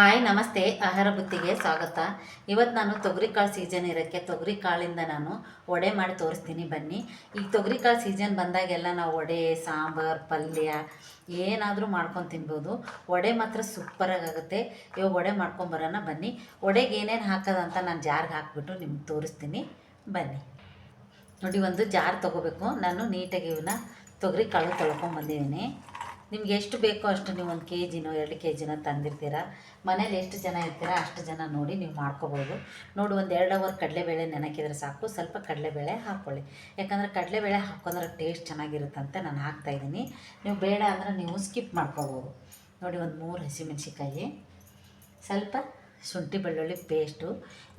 Hi, ನಮಸ್ತೆ. ಆಹಾರ ಬುತ್ತಿಗೆ ಸ್ವಾಗತ. ಇವತ್ತು ನಾನು ತೊಗರಿಕಾಳು ಸೀಸನ್ ಇರೋಕ್ಕೆ ತೊಗರಿ ಕಾಳಿಂದ ನಾನು ವಡೆ ಮಾಡಿ ತೋರಿಸ್ತೀನಿ ಬನ್ನಿ. ಈಗ ತೊಗರಿ ಕಾಳು ಸೀಸನ್ ಬಂದಾಗೆಲ್ಲ ನಾವು ವಡೆ, ಸಾಂಬಾರು, ಪಲ್ಯ ಏನಾದರೂ ಮಾಡ್ಕೊಂಡು ತಿನ್ಬೋದು. ವಡೆ ಮಾತ್ರ ಸೂಪರಾಗುತ್ತೆ ಇವಾಗ ವಡೆ ಮಾಡ್ಕೊಂಬರೋಣ ಬನ್ನಿ. ವಡೆಗೆ ಏನೇನು ಹಾಕೋದಂತ ನಾನು ಜಾರ್ಗೆ ಹಾಕ್ಬಿಟ್ಟು ನಿಮ್ಗೆ ತೋರಿಸ್ತೀನಿ ಬನ್ನಿ. ನೋಡಿ, ಒಂದು ಜಾರ್ ತೊಗೋಬೇಕು. ನಾನು ನೀಟಾಗಿ ಇವನ್ನ ತೊಗರಿ ಕಾಳು ತೊಳ್ಕೊಂಬಂದಿದ್ದೀನಿ ನಿಮ್ಗೆ ಎಷ್ಟು ಬೇಕೋ ಅಷ್ಟು ನೀವು ಒಂದು ಕೆ ಜಿನೋ ಎರಡು ಕೆ ಜಿನೋ ತಂದಿರ್ತೀರ. ಮನೇಲಿ ಎಷ್ಟು ಜನ ಇರ್ತೀರ ಅಷ್ಟು ಜನ ನೋಡಿ ನೀವು ಮಾಡ್ಕೋಬೋದು. ನೋಡಿ, ಒಂದು ಎರಡು ಅವರ್ ಕಡಲೆಬೇಳೆ ನೆನಕಿದ್ರೆ ಸಾಕು. ಸ್ವಲ್ಪ ಕಡಲೆಬೇಳೆ ಹಾಕ್ಕೊಳ್ಳಿ ಯಾಕಂದರೆ ಕಡಲೆಬೇಳೆ ಹಾಕೊಂಡ್ರೆ ಟೇಸ್ಟ್ ಚೆನ್ನಾಗಿರುತ್ತಂತೆ ನಾನು ಹಾಕ್ತಾಯಿದ್ದೀನಿ ನೀವು ಬೇಡ ಅಂದರೆ ನೀವು ಸ್ಕಿಪ್ ಮಾಡ್ಕೋಬೋದು. ನೋಡಿ, ಒಂದು ಮೂರು ಹಸಿಮೆಣ್ಸಿಕಾಯಿ ಸ್ವಲ್ಪ ಶುಂಠಿ ಬೆಳ್ಳುಳ್ಳಿ ಪೇಸ್ಟು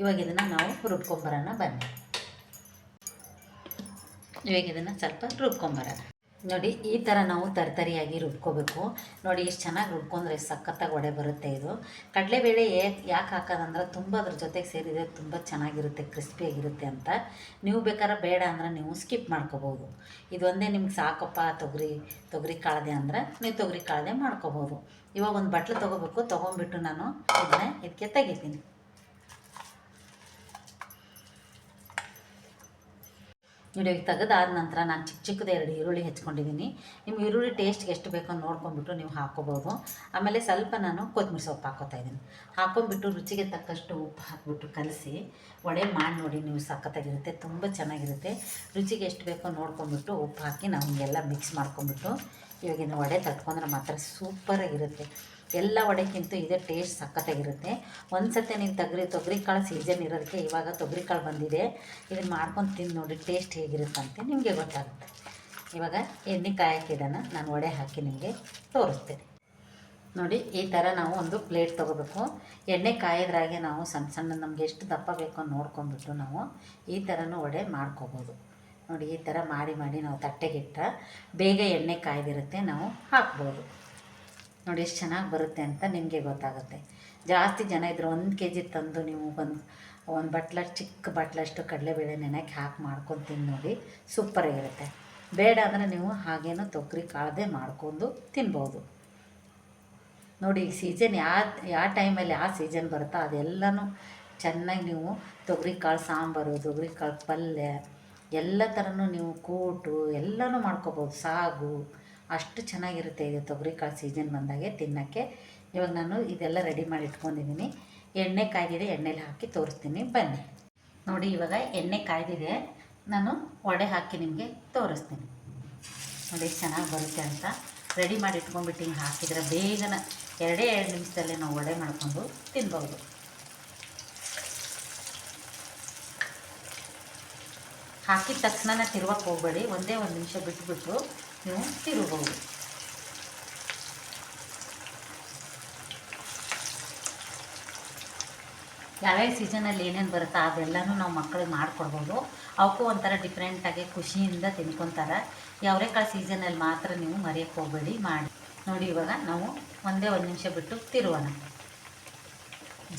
ಇವಾಗ ಇದನ್ನು ನಾವು ರುಬ್ಕೊಂಬರೋಣ ಬನ್ನಿ. ಇವಾಗ ಇದನ್ನು ಸ್ವಲ್ಪ ರುಬ್ಕೊಂಬರೋಣ. ನೋಡಿ, ಈ ಥರ ನಾವು ತರತರಿಯಾಗಿ ರುಬ್ಕೋಬೇಕು. ನೋಡಿ, ಇಷ್ಟು ಚೆನ್ನಾಗಿ ರುಬ್ಕೊಂಡ್ರೆ ಸಖತ್ತಾಗಿ ಒಡೆ ಬರುತ್ತೆ ಇದು. ಕಡಲೆಬೇಳೆ ಯಾಕೆ ಹಾಕೋದಂದ್ರೆ ತುಂಬ ಅದ್ರ ಜೊತೆಗೆ ಸೇರಿದರೆ ತುಂಬ ಚೆನ್ನಾಗಿರುತ್ತೆ, ಕ್ರಿಸ್ಪಿಯಾಗಿರುತ್ತೆ ಅಂತ. ನೀವು ಬೇಕಾದ್ರೆ ಬೇಡ ಅಂದ್ರೆ ನೀವು ಸ್ಕಿಪ್ ಮಾಡ್ಕೋಬೋದು. ಇದೊಂದೇ ನಿಮ್ಗೆ ಸಾಕಪ್ಪ ತೊಗರಿ ತೊಗರಿ ಕಾಳದೆ ಅಂದ್ರೆ ನೀವು ತೊಗರಿ ಕಾಳದೆ ಮಾಡ್ಕೋಬೋದು. ಇವಾಗ ಒಂದು ಬಟ್ಲು ತೊಗೋಬೇಕು ತೊಗೊಂಬಿಟ್ಟು ನಾನು ಇದನ್ನ ಇದಕ್ಕೆ ತೆಗಿತೀನಿ. ನೋಡಿ ತೆಗೆದಾದ ನಂತರ ನಾನು ಚಿಕ್ಕ ಚಿಕ್ಕದ ಎರಡು ಈರುಳ್ಳಿ ಹೆಚ್ಕೊಂಡಿದ್ದೀನಿ ನಿಮ್ಮ ಈರುಳ್ಳಿ ಟೇಸ್ಟ್ಗೆ ಎಷ್ಟು ಬೇಕೋ ನೋಡ್ಕೊಂಡ್ಬಿಟ್ಟು ನೀವು ಹಾಕೋಬೋದು. ಆಮೇಲೆ ಸ್ವಲ್ಪ ನಾನು ಕೊತ್ತಂಬರಿ ಸೊಪ್ಪು ಹಾಕೋತಾ ಇದ್ದೀನಿ. ಹಾಕೊಂಡ್ಬಿಟ್ಟು ರುಚಿಗೆ ತಕ್ಕಷ್ಟು ಉಪ್ಪು ಹಾಕ್ಬಿಟ್ಟು ಕಲಸಿ, ವಡೆ ಮಾಡಿ ನೋಡಿ ನೀವು ಸಖತ್ತಾಗಿರುತ್ತೆ, ತುಂಬ ಚೆನ್ನಾಗಿರುತ್ತೆ. ರುಚಿಗೆ ಎಷ್ಟು ಬೇಕೋ ನೋಡ್ಕೊಂಡ್ಬಿಟ್ಟು ಉಪ್ಪು ಹಾಕಿ ನಾವು ಹಿಂಗೆಲ್ಲ ಮಿಕ್ಸ್ ಮಾಡ್ಕೊಂಬಿಟ್ಟು ಇವಾಗಿನ ವಡೆ ತಟ್ಕೊಂಡ್ರೆ ಮಾತ್ರ ಸೂಪರಾಗಿರುತ್ತೆ ಎಲ್ಲ ವಡೆಗಿಂತ ಇದೇ ಟೇಸ್ಟ್ ಸಖತ್ತಾಗಿರುತ್ತೆ. ಒಂದು ಸತಿ ನೀವು ತೊಗರಿ ಕಾಳು ಸೀಸನ್ ಇರೋದಕ್ಕೆ ಇವಾಗ ತೊಗರಿ ಕಾಳು ಬಂದಿದೆ. ಇದನ್ನು ಮಾಡ್ಕೊಂಡು ತಿಂದು ನೋಡಿ ಟೇಸ್ಟ್ ಹೇಗಿರುತ್ತಂತೆ ನಿಮಗೆ ಗೊತ್ತಾಗುತ್ತೆ. ಇವಾಗ ಎಣ್ಣೆ ಕಾಯಕ್ಕಿದ್ದಾನ ನಾನು ವಡೆ ಹಾಕಿ ನಿಮಗೆ ತೋರಿಸ್ತೀನಿ. ನೋಡಿ, ಈ ಥರ ನಾವು ಒಂದು ಪ್ಲೇಟ್ ತೊಗೋಬೇಕು. ಎಣ್ಣೆ ಕಾಯೋದ್ರಾಗೆ ನಾವು ಸಣ್ಣ ಸಣ್ಣ ನಮಗೆ ಎಷ್ಟು ದಪ್ಪ ಬೇಕೋ ನೋಡ್ಕೊಂಡ್ಬಿಟ್ಟು ನಾವು ಈ ಥರನೂ ವಡೆ ಮಾಡ್ಕೋಬೋದು. ನೋಡಿ, ಈ ಥರ ಮಾಡಿ ಮಾಡಿ ನಾವು ತಟ್ಟೆಗಿಟ್ಟ ಬೇಗ ಎಣ್ಣೆ ಕಾಯ್ದಿರುತ್ತೆ, ನಾವು ಹಾಕ್ಬೋದು. ನೋಡಿ, ಎಷ್ಟು ಚೆನ್ನಾಗಿ ಬರುತ್ತೆ ಅಂತ ನಿಮಗೆ ಗೊತ್ತಾಗುತ್ತೆ. ಜಾಸ್ತಿ ಜನ ಇದ್ರೆ ಒಂದು ಕೆ ಜಿ ತಂದು ನೀವು ಒಂದು ಒಂದು ಬಟ್ಲ ಚಿಕ್ಕ ಬಟ್ಲಷ್ಟು ಕಡಲೆಬೇಳೆ ನೆನೆಗೆ ಹಾಕಿ ಮಾಡ್ಕೊಂಡು ತಿಂದು ನೋಡಿ ಸೂಪರಾಗಿರುತ್ತೆ ಬೇಡ ಅಂದರೆ ನೀವು ಹಾಗೇನು ತೊಗರಿ ಕಾಳದೆ ಮಾಡ್ಕೊಂಡು ತಿನ್ಬೋದು. ನೋಡಿ, ಈ ಸೀಸನ್ ಯಾವ ಯಾವ ಟೈಮಲ್ಲಿ ಯಾವ ಸೀಸನ್ ಬರುತ್ತೋ ಅದೆಲ್ಲನೂ ಚೆನ್ನಾಗಿ ನೀವು ತೊಗರಿ ಕಾಳು ಸಾಂಬಾರು, ತೊಗರಿ ಕಾಳು ಪಲ್ಯ ಎಲ್ಲ ಥರನೂ ನೀವು ಕೂಟು ಎಲ್ಲನೂ ಮಾಡ್ಕೋಬೋದು. ಸಾಗು, ಅಷ್ಟು ಚೆನ್ನಾಗಿರುತ್ತೆ ಇದು ತೊಗರಿಕಾಳು ಸೀಸನ್ ಬಂದಾಗೆ ತಿನ್ನೋಕ್ಕೆ. ಇವಾಗ ನಾನು ಇದೆಲ್ಲ ರೆಡಿ ಮಾಡಿ ಇಟ್ಕೊಂಡಿದ್ದೀನಿ. ಎಣ್ಣೆ ಕಾಯ್ದಿದೆ, ಎಣ್ಣೆಲಿ ಹಾಕಿ ತೋರಿಸ್ತೀನಿ. ಬನ್ನಿ. ನೋಡಿ, ಇವಾಗ ಎಣ್ಣೆ ಕಾಯ್ದಿದೆ. ನಾನು ವಡೆ ಹಾಕಿ ನಿಮಗೆ ತೋರಿಸ್ತೀನಿ. ನೋಡಿ, ಚೆನ್ನಾಗಿ ಬರುತ್ತೆ ಅಂತ. ರೆಡಿ ಮಾಡಿ ಇಟ್ಕೊಂಡ್ಬಿಟ್ಟು ಹಿಂಗೆ ಹಾಕಿದರೆ ಬೇಗನೆ ಎರಡೇ ಎರಡು ನಿಮಿಷದಲ್ಲೇ ನಾವು ವಡೆ ಮಾಡಿಕೊಂಡು ತಿನ್ಬೋದು. ಹಾಕಿದ ತಕ್ಷಣ ತಿರುವಕ್ಕೆ ಹೋಗಬೇಡಿ. ಒಂದೇ ಒಂದು ನಿಮಿಷ ಬಿಟ್ಟುಬಿಟ್ಟು ನೀವು ತಿರುಗಬಹುದು. ಯಾವ್ಯಾವ ಸೀಸನಲ್ಲಿ ಏನೇನು ಬರುತ್ತೋ ಅದೆಲ್ಲನೂ ನಾವು ಮಕ್ಕಳಿಗೆ ಮಾಡಿಕೊಡ್ಬೋದು. ಅವಕ್ಕೂ ಒಂಥರ ಡಿಫ್ರೆಂಟಾಗಿ ಖುಷಿಯಿಂದ ತಿನ್ಕೊತಾರೆ. ಕಾಳು ಸೀಸನಲ್ಲಿ ಮಾತ್ರ ನೀವು ಮರೆಯೋಕ್ಕೆ ಹೋಗಬೇಡಿ. ಮಾಡಿ. ನೋಡಿ ಇವಾಗ ನಾವು ಒಂದೇ ಒಂದು ನಿಮಿಷ ಬಿಟ್ಟು ತಿರುವೋಣ.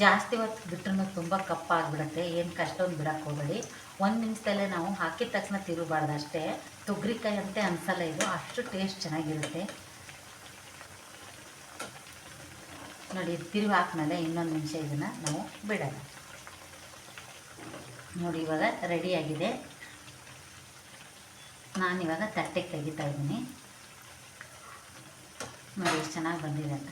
ಜಾಸ್ತಿ ಹೊತ್ತು ಬಿಟ್ರೂ ತುಂಬ ಕಪ್ಪಾಗಿಬಿಡುತ್ತೆ. ಏನು ಕಷ್ಟೊಂದು ಬಿಡಕ್ಕೆ ಹೋಗಬೇಡಿ. ಒಂದು ನಿಮಿಷದಲ್ಲೇ ನಾವು ಹಾಕಿದ ತಕ್ಷಣ ತಿರುಗಬಾರ್ದು ಅಷ್ಟೇ. ತೊಗರಿಕಾಯಿ ಅಂತೆ ಅನ್ಸಲ್ಲ ಇದು. ಅಷ್ಟು ಟೇಸ್ಟ್ ಚೆನ್ನಾಗಿರುತ್ತೆ. ನೋಡಿ ತಿರುಗಿ ಹಾಕ್ಮೇಲೆ ಇನ್ನೊಂದು ನಿಮಿಷ ಇದನ್ನು ನಾವು ಬಿಡೋಣ. ನೋಡಿ, ಇವಾಗ ರೆಡಿಯಾಗಿದೆ ನಾನಿವಾಗ ತಟ್ಟೆಗೆ ತೆಗಿತಾ ಇದ್ದೀನಿ. ನೋಡಿ, ಎಷ್ಟು ಚೆನ್ನಾಗಿ ಬಂದಿದೆ ಅಂತ.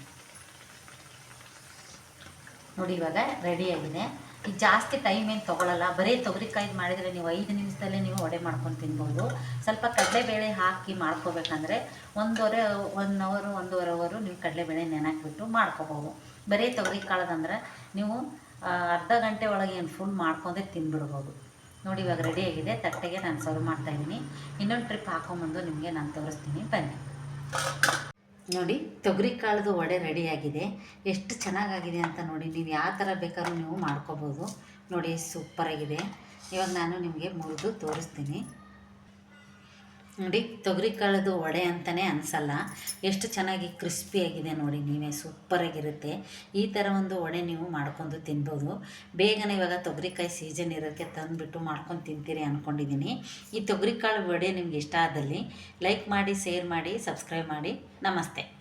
ನೋಡಿ ಇವಾಗ ರೆಡಿಯಾಗಿದೆ ಈಗ ಜಾಸ್ತಿ ಟೈಮ್ ಏನು ತೊಗೊಳಲ್ಲ. ಬರೀ ತೊಗರಿಕಾಯಿ ಮಾಡಿದರೆ ನೀವು ಐದು ನಿಮಿಷದಲ್ಲೇ ನೀವು ವಡೆ ಮಾಡ್ಕೊಂಡು ತಿನ್ಬೋದು. ಸ್ವಲ್ಪ ಕಡಲೆಬೇಳೆ ಹಾಕಿ ಮಾಡ್ಕೋಬೇಕಂದ್ರೆ ಒಂದೂವರೆ ಒನ್ ಅವರು ಒಂದೂವರೆ ಅವರು ನೀವು ಕಡಲೆಬೇಳೆ ನೆನಾಕ್ಬಿಟ್ಟು ಮಾಡ್ಕೋಬೋದು. ಬರೀ ತೊಗರಿ ಕಾಳದಂದ್ರೆ ನೀವು ಅರ್ಧ ಗಂಟೆ ಒಳಗೆ ಏನು ಫುಲ್ ಮಾಡ್ಕೊಂಡೆ ತಿನ್ಬಿಡ್ಬೋದು. ನೋಡಿ ಇವಾಗ ರೆಡಿಯಾಗಿದೆ ತಟ್ಟೆಗೆ ನಾನು ಸರ್ವ್ ಮಾಡ್ತಾಯಿದ್ದೀನಿ ಇನ್ನೊಂದು ಟ್ರಿಪ್ ಹಾಕೊಂಬಂದು ನಿಮಗೆ ನಾನು ತೋರಿಸ್ತೀನಿ. ಬನ್ನಿ. ನೋಡಿ, ತೊಗರಿ ಕಾಳದು ವಡೆ ರೆಡಿಯಾಗಿದೆ. ಎಷ್ಟು ಚೆನ್ನಾಗಾಗಿದೆ ಅಂತ ನೋಡಿ, ನೀವು ಯಾವ ಥರ ಬೇಕಾದ್ರೂ ನೀವು ಮಾಡ್ಕೋಬೋದು. ನೋಡಿ, ಸೂಪರಾಗಿದೆ. ಇವಾಗ ನಾನು ನಿಮಗೆ ಮುರಿದು ತೋರಿಸ್ತೀನಿ. ನೋಡಿ, ತೊಗರಿ ಕಾಳದು ವಡೆ ಅಂತಲೇ ಅನಿಸಲ್ಲ. ಎಷ್ಟು ಚೆನ್ನಾಗಿ ಕ್ರಿಸ್ಪಿಯಾಗಿದೆ ನೋಡಿ, ನೀವೇ ಸೂಪರಾಗಿರುತ್ತೆ ಈ ಥರ ಒಂದು ವಡೆ ನೀವು ಮಾಡ್ಕೊಂಡು ತಿನ್ಬೋದು. ಬೇಗನೆ ಇವಾಗ ತೊಗರಿಕಾಯಿ ಸೀಸನ್ ಇರೋಕ್ಕೆ ತಂದುಬಿಟ್ಟು ಮಾಡ್ಕೊಂಡು ತಿಂತೀರಿ ಅಂದ್ಕೊಂಡಿದ್ದೀನಿ ಈ ತೊಗರಿಕಾಳು ವಡೆ ನಿಮ್ಗೆ ಇಷ್ಟ ಆದಲ್ಲಿ ಲೈಕ್ ಮಾಡಿ ಶೇರ್ ಮಾಡಿ ಸಬ್ಸ್ಕ್ರೈಬ್ ಮಾಡಿ. ನಮಸ್ತೆ.